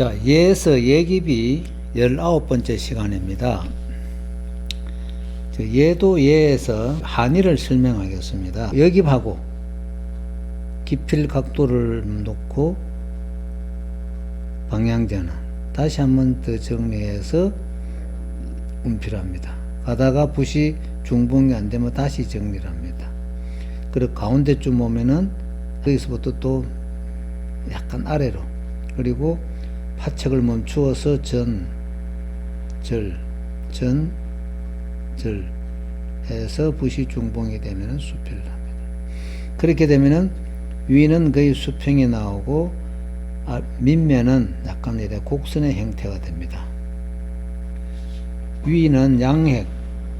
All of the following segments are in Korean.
자, 예에서 예기비 19번째 시간입니다. 저 예도 예에서 한의를 설명하겠습니다. 여깁하고 기필 각도를 놓고 방향전환. 다시 한 번 더 정리해서 운필합니다. 가다가 붓이 중봉이 안 되면 다시 정리를 합니다. 그리고 가운데쯤 오면은 여기서부터 또 약간 아래로 그리고 파책을 멈추어서 전, 절, 전, 절 해서 붓이 중봉이 되면은 수평을 합니다. 그렇게 되면은 위는 거의 수평이 나오고 아, 밑면은 약간 이래 곡선의 형태가 됩니다. 위는 양핵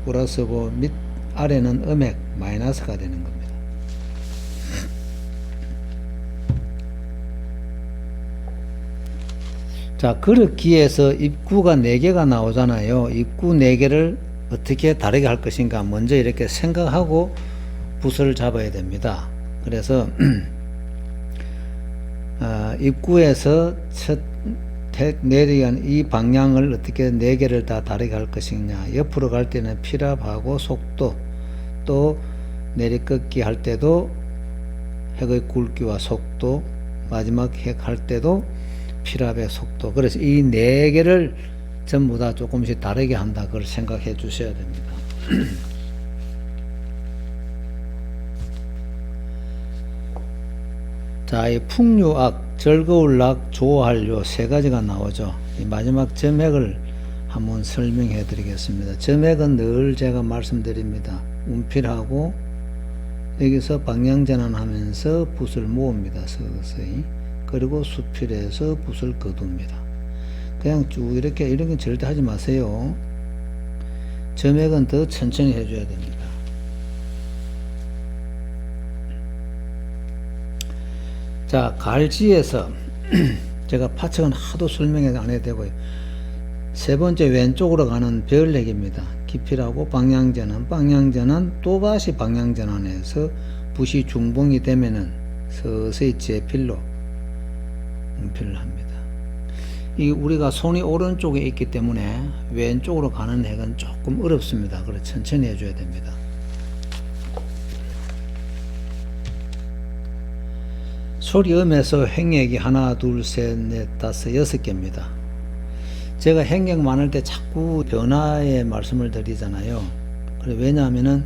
플러스고 밑 아래는 음핵 마이너스가 되는 겁니다. 자, 그릇기에서 입구가 4개가 나오잖아요. 입구 4개를 어떻게 다르게 할 것인가 먼저 이렇게 생각하고 붓을 잡아야 됩니다. 그래서 아, 입구에서 첫 내리간 이 방향을 어떻게 네 개를 다 다르게 할 것이냐 옆으로 갈 때는 피랍하고 속도 또 내리꺾기 할 때도 핵의 굵기와 속도 마지막 핵 할 때도 피랍의 속도 그래서 이 네 개를 전부 다 조금씩 다르게 한다 그걸 생각해 주셔야 됩니다. 자, 이 풍류악, 즐거울락, 좋아할요 세 가지가 나오죠. 이 마지막 점액을 한번 설명해 드리겠습니다. 점액은 늘 제가 말씀드립니다. 운필하고 여기서 방향 전환하면서 붓을 모읍니다. 서서히. 그리고 수필해서 붓을 거둡니다. 그냥 쭉 이렇게 이런 건 절대 하지 마세요. 점액은 더 천천히 해줘야 됩니다. 자, 갈지에서 제가 파측은 하도 설명해 안 해도 되고요. 세 번째 왼쪽으로 가는 별랙입니다. 기필하고 방향전환, 방향전환 또 다시 방향전환해서 붓이 중봉이 되면은 서서히 제필로 운필을 합니다. 이 우리가 손이 오른쪽에 있기 때문에 왼쪽으로 가는 핵은 조금 어렵습니다. 그래서 천천히 해줘야 됩니다. 소리음에서 행액이 하나, 둘, 셋, 넷, 다섯, 여섯 개입니다. 제가 행액 많을 때 자꾸 변화의 말씀을 드리잖아요. 그래 왜냐하면은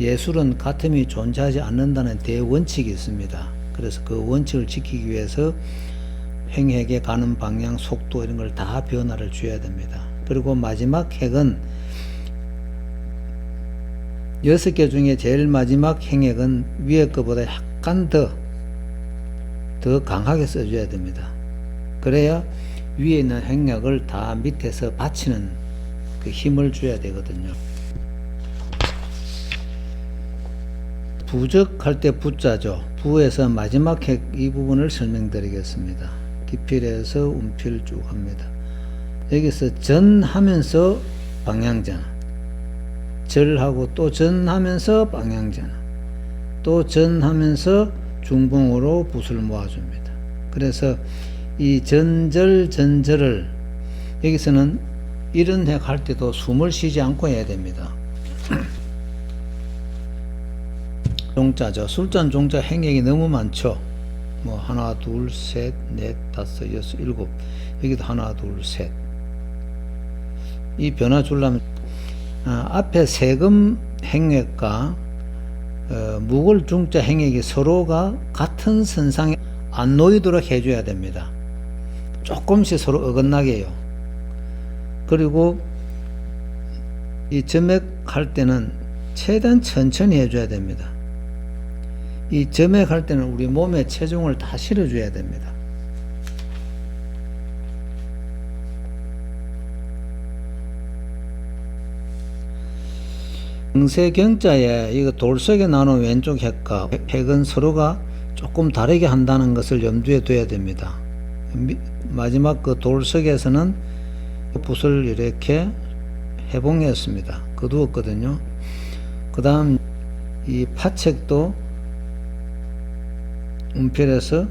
예술은 같음이 존재하지 않는다는 대원칙이 있습니다. 그래서 그 원칙을 지키기 위해서 행핵에 가는 방향, 속도 이런 걸 다 변화를 줘야 됩니다. 그리고 마지막 핵은 여섯 개 중에 제일 마지막 행액은 위에 거보다 약간 더, 더 강하게 써줘야 됩니다. 그래야 위에 있는 행력을 다 밑에서 받치는 그 힘을 줘야 되거든요. 부적할 때 부자죠. 부에서 마지막 핵 이 부분을 설명드리겠습니다. 기필에서 운필 쭉 합니다. 여기서 전 하면서 방향전환, 절하고 또 전 하면서 방향전환, 또 전 하면서 중봉으로 붓을 모아줍니다. 그래서 이 전절 전절을 여기서는 이런 핵할 때도 숨을 쉬지 않고 해야 됩니다. 종자죠. 술잔 종자 행액이 너무 많죠. 뭐 하나 둘 셋 넷 다섯 여섯 일곱 여기도 하나 둘 셋. 이 변화 주려면 아, 앞에 세금 행액과 어, 무골 중자 행액이 서로가 같은 선상에 안 놓이도록 해줘야 됩니다. 조금씩 서로 어긋나게요. 그리고 이 점액 할 때는 최대한 천천히 해줘야 됩니다. 이 점액 할 때는 우리 몸에 체중을 다 실어줘야 됩니다. 경세경자에 이거 돌석에 나눈 왼쪽 핵과 핵은 서로가 조금 다르게 한다는 것을 염두에 둬야 됩니다. 미, 마지막 그 돌석에서는 붓을 이렇게 해봉했습니다. 거두었거든요. 그 다음 이 파책도 운필해서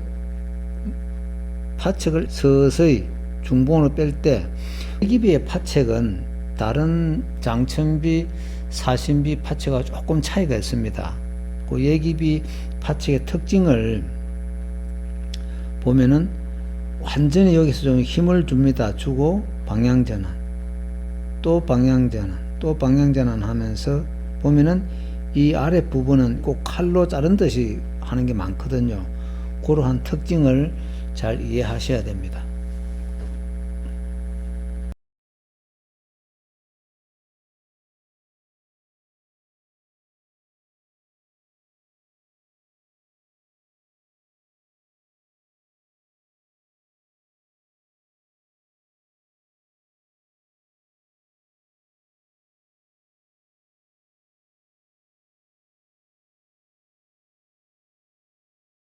파책을 서서히 중봉으로 뺄때 예기비의 파책은 다른 장천비, 사신비 파체가 조금 차이가 있습니다. 그 예기비 파책의 특징을 보면은 완전히 여기서 좀 힘을 줍니다. 주고 방향 전환, 또 방향 전환, 또 방향 전환 하면서 보면은 이 아래 부분은 꼭 칼로 자른 듯이 하는 게 많거든요. 그러한 특징을 잘 이해하셔야 됩니다.